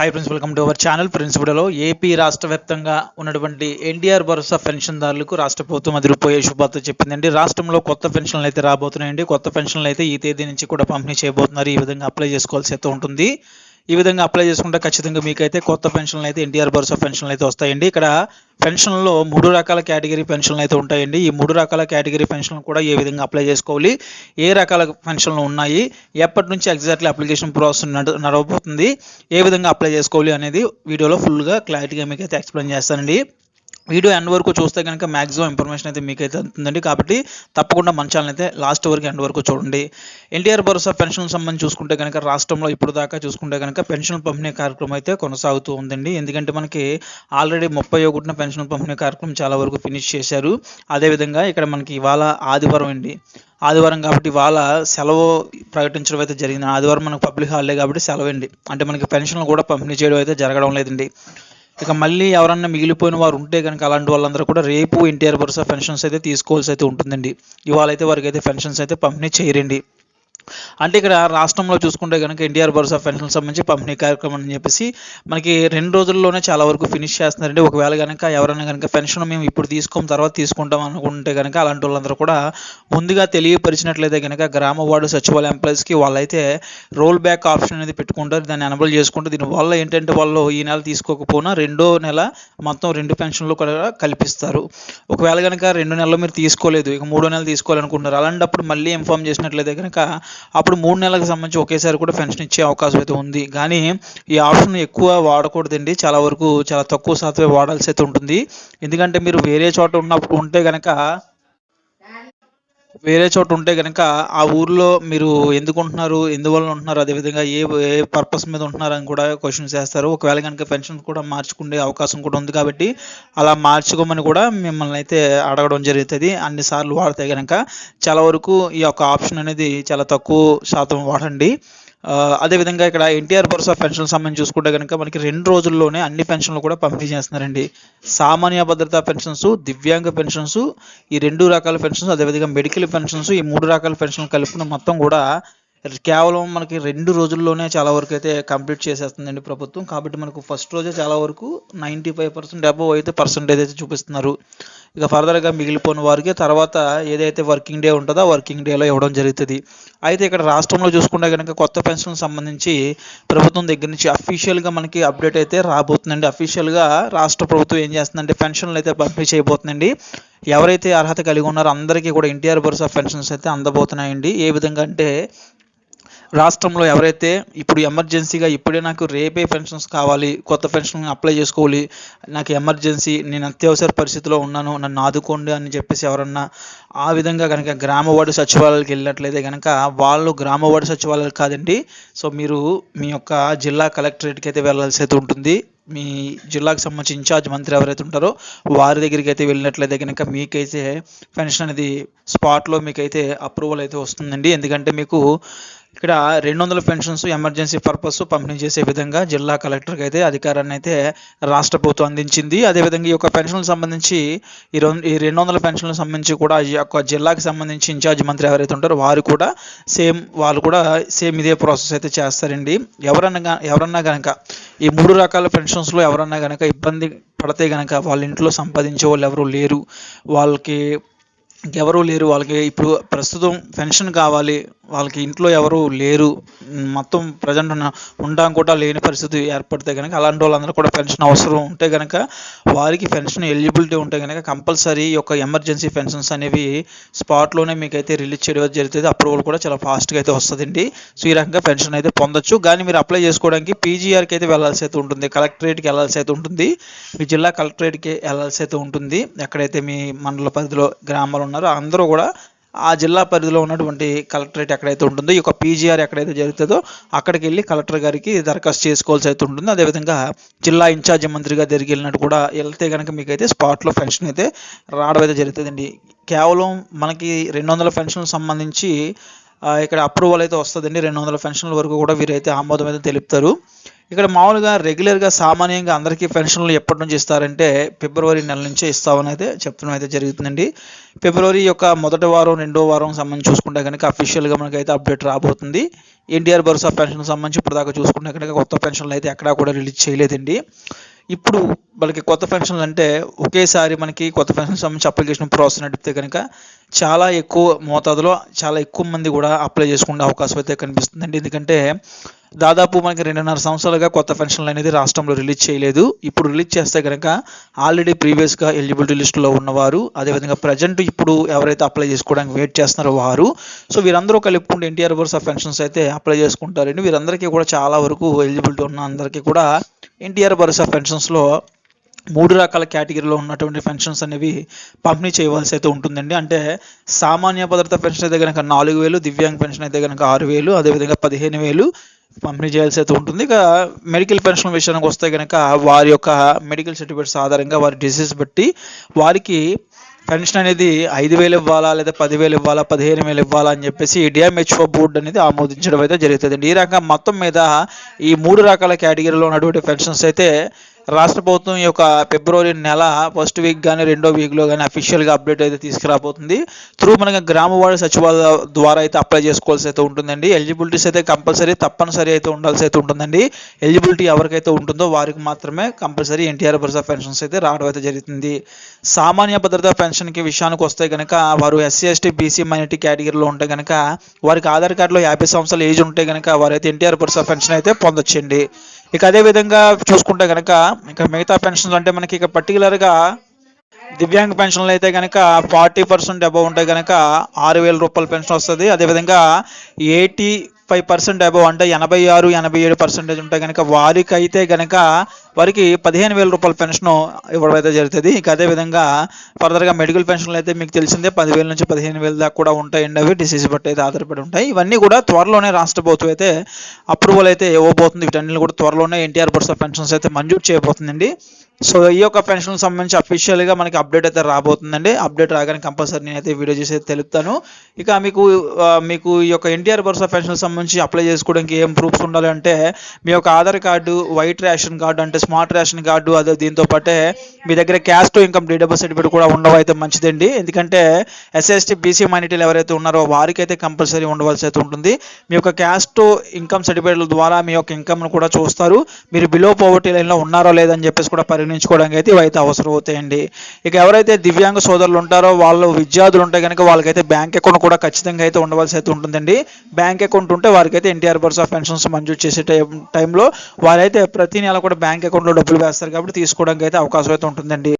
Hi friends welcome to our channel friends వీడియోలో AP రాష్ట్ర వ్యాప్తంగా ఉన్నటువంటి ఎన్టీఆర్ భరోసా పెన్షన్దారులకు రాష్ట్ర ప్రభుత్వం అదిరిపోయే శుభార్త చెప్పిందండి. రాష్ట్రంలో కొత్త పెన్షన్లు అయితే రాబోతున్నాయండి. కొత్త పెన్షన్లు అయితే ఈ తేదీ నుంచి కూడా పంపిణీ చేయబోతున్నారు. ఈ విధంగా అప్లై చేసుకోవాల్సి అయితే ఉంటుంది. ఈ విధంగా అప్లై చేసుకుంటే ఖచ్చితంగా మీకైతే కొత్త పెన్షన్లు అయితే ఎన్టీఆర్ భరోసా పెన్షన్లు అయితే వస్తాయండి. ఇక్కడ పెన్షన్లో మూడు రకాల కేటగిరీ పెన్షన్లు అయితే ఉంటాయండి. ఈ మూడు రకాల కేటగిరీ పెన్షన్లు కూడా ఏ విధంగా అప్లై చేసుకోవాలి ఏ రకాల పెన్షన్లు ఉన్నాయి ఎప్పటి నుంచి ఎగ్జాక్ట్లీ అప్లికేషన్ ప్రాసెస్ నడవబోతుంది ఏ విధంగా అప్లై చేసుకోవాలి అనేది వీడియోలో ఫుల్గా క్లారిటీగా మీకు అయితే ఎక్స్ప్లెయిన్ చేస్తానండి. వీడియో ఎండ్ వరకు చూస్తే కనుక మ్యాక్సిమం ఇన్ఫర్మేషన్ అయితే మీకు అయితే అందుతుందండి కాబట్టి తప్పకుండా మన ఛానల్ అయితే లాస్ట్ వరకు ఎండ్ వరకు చూడండి. ఎన్టీఆర్ భరోసా పెన్షన్ సంబంధించి చూసుకుంటే కనుక రాష్ట్రంలో ఇప్పుడు దాకా చూసుకుంటే కనుక పెన్షన్ పంపిణీ కార్యక్రమం అయితే కొనసాగుతూ ఉందండి. ఎందుకంటే మనకి ఆల్రెడీ ముప్పై ఒకటిన పెన్షన్ పంపిణీ కార్యక్రమం చాలా వరకు ఫినిష్ చేశారు. అదేవిధంగా ఇక్కడ మనకి ఇవాళ ఆదివారం అండి. ఆదివారం కాబట్టి ఇవాళ సెలవు ప్రకటించడం అయితే జరిగింది. ఆదివారం మనకు పబ్లిక్ హాలిడే కాబట్టి సెలవు అండి అంటే మనకి పెన్షన్లు కూడా పంపిణీ చేయడం అయితే జరగడం లేదండి. ఇక మళ్ళీ ఎవరన్నా మిగిలిపోయిన వారు ఉంటే కనుక అలాంటి వాళ్ళందరూ కూడా రేపు ఎన్టీఆర్ భరోసా పెన్షన్స్ అయితే తీసుకోవాల్సి అయితే ఉంటుందండి. ఇవాళ అయితే వారికి అయితే పెన్షన్స్ అయితే పంపిణీ చేయరండి. అంటే ఇక్కడ రాష్ట్రంలో చూసుకుంటే కనుక ఎన్టీఆర్ భరోసా పెన్షన్ సంబంధించి పంపిణీ కార్యక్రమం అని చెప్పేసి మనకి రెండు రోజుల్లోనే చాలా వరకు ఫినిష్ చేస్తున్నారండి. ఒకవేళ కనుక ఎవరైనా కనుక పెన్షన్ మేము ఇప్పుడు తీసుకోం తర్వాత తీసుకుంటాం అనుకుంటే కనుక అలాంటి వాళ్ళందరూ కూడా ముందుగా తెలియపరిచినట్లయితే కనుక గ్రామ వార్డు సచివాలయ ఎంప్లాయీస్కి వాళ్ళైతే రోల్ బ్యాక్ ఆప్షన్ అనేది పెట్టుకుంటారు. దాన్ని ఎనబుల్ చేసుకుంటే దీనివల్ల ఏంటంటే వాళ్ళు ఈ నెల తీసుకోకపోయినా రెండో నెల మొత్తం రెండు పెన్షన్లు కూడా కల్పిస్తారు. ఒకవేళ కనుక రెండు నెలలు మీరు తీసుకోలేదు ఇక మూడో నెలలు తీసుకోవాలనుకుంటున్నారు. అలాంటప్పుడు మళ్ళీ ఇన్ఫామ్ చేసినట్లయితే కనుక అప్పుడు మూడు నెలలకు సంబంధించి ఒకేసారి కూడా పెన్షన్ ఇచ్చే అవకాశం అయితే ఉంది. కానీ ఈ ఆప్షన్ ఎక్కువ వాడకూడదండి. చాలా వరకు చాలా తక్కువ శాతమే వాడాల్సి అయితే ఉంటుంది. ఎందుకంటే మీరు వేరే చోట ఉన్నప్పుడు ఉంటే కనుక వేరే చోట ఉంటే కనుక ఆ ఊర్లో మీరు ఎందుకు ఉంటున్నారు ఎందువల్ల ఉంటున్నారు అదేవిధంగా ఏ ఏ పర్పస్ మీద ఉంటున్నారు అని కూడా క్వశ్చన్స్ చేస్తారు. ఒకవేళ కనుక పెన్షన్ కూడా మార్చుకునే అవకాశం కూడా ఉంది కాబట్టి అలా మార్చుకోమని కూడా మిమ్మల్ని అయితే అడగడం జరుగుతుంది. అన్నిసార్లు వాడితే కనుక చాలా వరకు ఈ యొక్క ఆప్షన్ అనేది చాలా తక్కువ శాతం వాడండి. అదేవిధంగా ఇక్కడ ఎన్టీఆర్ భరోసా పెన్షన్ సంబంధించి చూసుకుంటే కనుక మనకి రెండు రోజుల్లోనే అన్ని పెన్షన్లు కూడా పంపిణీ చేస్తున్నారండి. సామాన్య భద్రతా పెన్షన్స్ దివ్యాంగ పెన్షన్స్ ఈ రెండు రకాల పెన్షన్స్ అదేవిధంగా మెడికల్ పెన్షన్స్ ఈ మూడు రకాల పెన్షన్లు కలుపుకున్న మొత్తం కూడా కేవలం మనకి రెండు రోజుల్లోనే చాలా వరకు అయితే కంప్లీట్ చేసేస్తుందండి ప్రభుత్వం. కాబట్టి మనకు ఫస్ట్ రోజే చాలా వరకు నైంటీ ఫైవ్ పర్సెంట్ అబవ్ అయితే పర్సెంటేజ్ అయితే చూపిస్తున్నారు. ఇక ఫర్దర్గా మిగిలిపోయిన వారికి తర్వాత ఏదైతే వర్కింగ్ డే ఉంటుందో ఆ వర్కింగ్ డేలో ఇవ్వడం జరుగుతుంది. అయితే ఇక్కడ రాష్ట్రంలో చూసుకుంటే కనుక కొత్త పెన్షన్ సంబంధించి ప్రభుత్వం దగ్గర నుంచి అఫీషియల్గా మనకి అప్డేట్ అయితే రాబోతుందండి. అఫీషియల్గా రాష్ట్ర ప్రభుత్వం ఏం చేస్తుందంటే పెన్షన్లు అయితే పంపిణీ చేయబోతుందండి. ఎవరైతే అర్హత కలిగి ఉన్నారో అందరికీ కూడా ఎన్టీఆర్ భరోసా పెన్షన్స్ అయితే అందబోతున్నాయండి. ఏ విధంగా అంటే రాష్ట్రంలో ఎవరైతే ఇప్పుడు ఎమర్జెన్సీగా ఇప్పుడే నాకు రేపే పెన్షన్స్ కావాలి కొత్త పెన్షన్ అప్లై చేసుకోవాలి నాకు ఎమర్జెన్సీ నేను అత్యవసర పరిస్థితిలో ఉన్నాను నన్ను ఆదుకోండి అని చెప్పేసి ఎవరన్నా ఆ విధంగా కనుక గ్రామ వార్డు సచివాలయాలకు వెళ్ళినట్లయితే కనుక వాళ్ళు గ్రామ వార్డు సచివాలయాలు కాదండి. సో మీరు మీ యొక్క జిల్లా కలెక్టరేట్కి అయితే వెళ్ళాల్సి అయితే ఉంటుంది. మీ జిల్లాకు సంబంధించి ఇన్ఛార్జ్ మంత్రి ఎవరైతే ఉంటారో వారి దగ్గరికి అయితే వెళ్ళినట్లయితే కనుక మీకైతే పెన్షన్ అనేది స్పాట్లో మీకైతే అప్రూవల్ అయితే వస్తుందండి. ఎందుకంటే మీకు ఇక్కడ రెండు వందల పెన్షన్స్ ఎమర్జెన్సీ పర్పస్ పంపిణీ చేసే విధంగా జిల్లా కలెక్టర్కి అయితే అధికారాన్ని అయితే రాష్ట్ర ప్రభుత్వం అందించింది. అదేవిధంగా ఈ యొక్క పెన్షన్లకు సంబంధించి ఈ రెండు ఈ రెండు వందల పెన్షన్లకు సంబంధించి కూడా ఈ యొక్క జిల్లాకి సంబంధించి ఇన్ఛార్జ్ మంత్రి ఎవరైతే ఉంటారో వారు కూడా సేమ్ వాళ్ళు కూడా సేమ్ ఇదే ప్రాసెస్ అయితే చేస్తారండి. ఎవరన్నా ఎవరన్నా కనుక ఈ మూడు రకాల పెన్షన్స్లో ఎవరన్నా కనుక ఇబ్బంది పడితే కనుక వాళ్ళ ఇంట్లో సంపాదించే వాళ్ళు ఎవరు లేరు. వాళ్ళకి ఎవరు లేరు. వాళ్ళకి ఇప్పుడు ప్రస్తుతం పెన్షన్ కావాలి వాళ్ళకి ఇంట్లో ఎవరు లేరు. మొత్తం ప్రజెంట్ ఉండడం కూడా లేని పరిస్థితి ఏర్పడితే కనుక అలాంటి వాళ్ళందరూ కూడా పెన్షన్ అవసరం ఉంటే కనుక వారికి పెన్షన్ ఎలిజిబిలిటీ ఉంటే కనుక కంపల్సరీ ఈ యొక్క ఎమర్జెన్సీ పెన్షన్స్ అనేవి స్పాట్లోనే మీకైతే రిలీజ్ చేయడం జరుగుతుంది. అప్రూవల్ కూడా చాలా ఫాస్ట్గా అయితే వస్తుందండి. సో ఈ రకంగా పెన్షన్ అయితే పొందొచ్చు. కానీ మీరు అప్లై చేసుకోవడానికి పీజీఆర్కి అయితే వెళ్ళాల్సి అయితే ఉంటుంది. కలెక్టరేట్కి వెళ్ళాల్సి అయితే ఉంటుంది. మీ జిల్లా కలెక్టరేట్కి వెళ్ళాల్సి అయితే ఉంటుంది. ఎక్కడైతే మీ మండల పరిధిలో గ్రామాలు ఉన్నారో అందరూ కూడా ఆ జిల్లా పరిధిలో ఉన్నటువంటి కలెక్టరేట్ ఎక్కడైతే ఉంటుందో ఈ యొక్క పీజీఆర్ ఎక్కడైతే జరుగుతుందో అక్కడికి వెళ్ళి కలెక్టర్ గారికి దరఖాస్తు చేసుకోవాల్సి అయితే ఉంటుంది. అదేవిధంగా జిల్లా ఇన్ఛార్జ్ మంత్రిగా తిరిగి వెళ్ళినట్టు కూడా వెళ్తే కనుక మీకైతే స్పాట్లో పెన్షన్ అయితే రావడం అయితే జరుగుతుందండి. కేవలం మనకి రెండు వందల పెన్షన్ సంబంధించి ఇక్కడ అప్రూవల్ అయితే వస్తుందండి. రెండు వందల పెన్షన్ల వరకు కూడా వీరైతే ఆమోదం అయితే తెలుపుతారు. ఇక్కడ మామూలుగా రెగ్యులర్‌గా సామాన్యంగా అందరికీ పెన్షన్‌లు ఎప్పటి నుంచి ఇస్తారంటే ఫిబ్రవరి నెల నుంచే ఇస్తామని అయితే చెప్తడం అయితే జరుగుతుందండి. ఫిబ్రవరి యొక్క మొదటి వారం, రెండో వారం సంబంధించి చూసుకుంటే కనుక అఫీషియల్‌గా మనకైతే అప్డేట్ రాబోతుంది. ఎన్టీఆర్ భరోసా పెన్షన్ సంబంధించి ఇప్పటిదాకా చూసుకుంటే కనుక కొత్త పెన్షన్‌లు అయితే ఎక్కడా కూడా రిలీజ్ చేయలేదండి. ఇప్పుడు మనకి కొత్త పెన్షన్‌లు అంటే ఒకేసారి మనకి కొత్త పెన్షన్ సంబంధించి అప్లికేషన్ ప్రాసెస్ నడిపితే కనుక చాలా ఎక్కువ మోతాదులో చాలా ఎక్కువ మంది కూడా అప్లై చేసుకునే అవకాశం అయితే కనిపిస్తుందండి. ఎందుకంటే దాదాపు మనకి 2.5 సంవత్సరాలుగా కొత్త పెన్షన్‌లు అనేది రాష్ట్రంలో రిలీజ్ చేయలేదు. ఇప్పుడు రిలీజ్ చేస్తే కనుక ఆల్రెడీ ప్రీవియస్‌గా ఎలిజిబిలిటీ లిస్టులో ఉన్నవారు, అదేవిధంగా ప్రెజెంట్ ఇప్పుడు ఎవరైతే అప్లై చేసుకోవడానికి వెయిట్ చేస్తున్నారో వారు, సో వీరందరూ కలుపుకుంటే ఎన్టీఆర్ భరోసా పెన్షన్స్ అయితే అప్లై చేసుకుంటారండి. వీరందరికీ కూడా చాలా వరకు ఎలిజిబిలిటీ ఉన్న అందరికీ కూడా ఎన్టీఆర్ భరోసా పెన్షన్స్‌లో మూడు రకాల కేటగిరీలో ఉన్నటువంటి పెన్షన్స్ అనేవి పంపిణీ చేయవలసి అయితే ఉంటుందండి. అంటే సామాన్య భద్రత పెన్షన్ అయితే గనక 4000, దివ్యాంగ్ పెన్షన్ అయితే గనక 6000 అదేవిధంగా 15000 పంపిణీ చేయాల్సి అయితే ఉంటుంది. ఇక మెడికల్ పెన్షన్ విషయానికి వస్తే కనుక వారి యొక్క మెడికల్ సర్టిఫికేట్స్ ఆధారంగా వారి డిసీజ్ బట్టి వారికి పెన్షన్ అనేది ఐదు వేలు ఇవ్వాలా? లేదా పదివేలు ఇవ్వాలా? 15000 ఇవ్వాలా? అని చెప్పేసి డిఎంహెచ్ఓ బోర్డ్ అనేది ఆమోదించడం అయితే జరుగుతుంది ఈ రకంగా మొత్తం మీద ఈ మూడు రకాల కేటగిరీలో ఉన్నటువంటి పెన్షన్స్ అయితే రాష్ట్ర ప్రభుత్వం ఈ యొక్క ఫిబ్రవరి నెల ఫస్ట్ వీక్ కానీ రెండో వీక్‌లో కానీ అఫీషియల్‌గా అప్డేట్ అయితే తీసుకురాబోతుంది. త్రూ మనకి గ్రామ వార్డు ద్వారా అయితే అప్లై చేసుకోవాల్సి అయితే ఉంటుందండి. ఎలిజిబిలిటీస్ అయితే కంపల్సరీ తప్పనిసరి అయితే ఉండాల్సి అయితే ఉంటుందండి. ఎలిజిబిలిటీ ఎవరికైతే ఉంటుందో వారికి మాత్రమే కంపల్సరీ ఎన్టీఆర్ భరోసా పెన్షన్స్ అయితే రావడం అయితే జరుగుతుంది. సామాన్య భద్రత పెన్షన్‌కి విషయానికి వస్తే కనుక వారు ఎస్సీ, ఎస్టీ, బీసీ మైనార్టీ కేటగిరీలో ఉంటే కనుక వారికి ఆధార్ కార్డులో యాభై సంవత్సరాల ఏజ్ ఉంటే గనక వారైతే ఎన్టీఆర్ భరోసా పెన్షన్ అయితే పొందొచ్చండి. ఇక అదే విధంగా చూసుకుంటే కనుక ఇక మిగతా పెన్షన్స్ అంటే మనకి ఇక పర్టిక్యులర్‌గా దివ్యాంగ పెన్షన్‌లు అయితే గనక 40% అబోవ్ ఉంటే కనుక ఆరు వేల రూపాయల పెన్షన్ వస్తుంది. అదేవిధంగా 85% అబోవ్ అంటే 86, 87% ఉంటే కనుక వారికైతే కనుక వారికి పదిహేను వేల రూపాయల పెన్షన్ ఇవ్వడం అయితే జరుగుతుంది ఇక అదే విధంగా ఫర్దర్‌గా మెడికల్ పెన్షన్‌లు అయితే మీకు తెలిసిందే పదివేల నుంచి 15000 దాకా కూడా ఉంటాయండి అవి డిసీజ్ బట్టి అయితే ఆధారపడి ఉంటాయి. ఇవన్నీ కూడా త్వరలోనే రాష్ట్ర ప్రభుత్వం అయితే అప్రూవల్ అయితే ఇవ్వబోతుంది. వీటన్నిటిని కూడా త్వరలోనే ఎన్టీఆర్ భరోసా పెన్షన్స్ అయితే మంజూరు చేయబోతుందండి. సో ఈ యొక్క పెన్షన్‌కి సంబంధించి అఫీషియల్‌గా మనకి అప్డేట్ అయితే రాబోతుందండి. అప్డేట్ రాగానే కంపల్సరీ నేనైతే వీడియో చేసి అయితే తెలుపుతాను. ఇక మీకు మీకు ఈ యొక్క ఎన్టీఆర్ భరోసా పెన్షన్‌కి సంబంధించి అప్లై చేసుకోవడానికి ఏం ప్రూఫ్స్ ఉండాలంటే మీ యొక్క Aadhaar card, white ration card అంటే స్మార్ట్ రేషన్ కార్డు అదే దీంతో పాటే మీ దగ్గర క్యాస్ట్ ఇన్‌కమ్ డీడబుల్ సర్టిఫికేట్ కూడా ఉండవైతే మంచిదండి. ఎందుకంటే ఎస్ఎస్టీ బీసీ మైనారిటీలు ఎవరైతే ఉన్నారో వారికైతే కంపల్సరీ ఉండవలసి అయితే ఉంటుంది. మీ యొక్క క్యాస్ట్ ఇన్‌కమ్ సర్టిఫికేట్‌ల ద్వారా మీ యొక్క ఇన్‌కమ్‌ను కూడా చూస్తారు. మీరు బిలో పవర్టీ లైన్‌లో ఉన్నారో లేదని చెప్పేసి కూడా పరిగణించుకోవడానికి అయితే ఇవైతే అవసరం అవుతాయండి. ఇక ఎవరైతే దివ్యాంగ సోదరులు ఉంటారో వాళ్ళు విద్యార్థులు ఉంటే గనక వాళ్ళకైతే బ్యాంక్ అకౌంట్ కూడా ఖచ్చితంగా అయితే ఉండవలసి అయితే ఉంటుందండి. బ్యాంక్ అకౌంట్ ఉంటే వారికైతే ఎన్టీఆర్ బర్స్ ఆఫ్ పెన్షన్స్ మంజూరు చేసే టైం టైంలో వారైతే ప్రతి నెల కూడా బ్యాంక్ అకౌంట్‌లో డబ్బులు వేస్తారు కాబట్టి తీసుకోవడానికి అయితే అవకాశం అయితే ఉంటుందండి.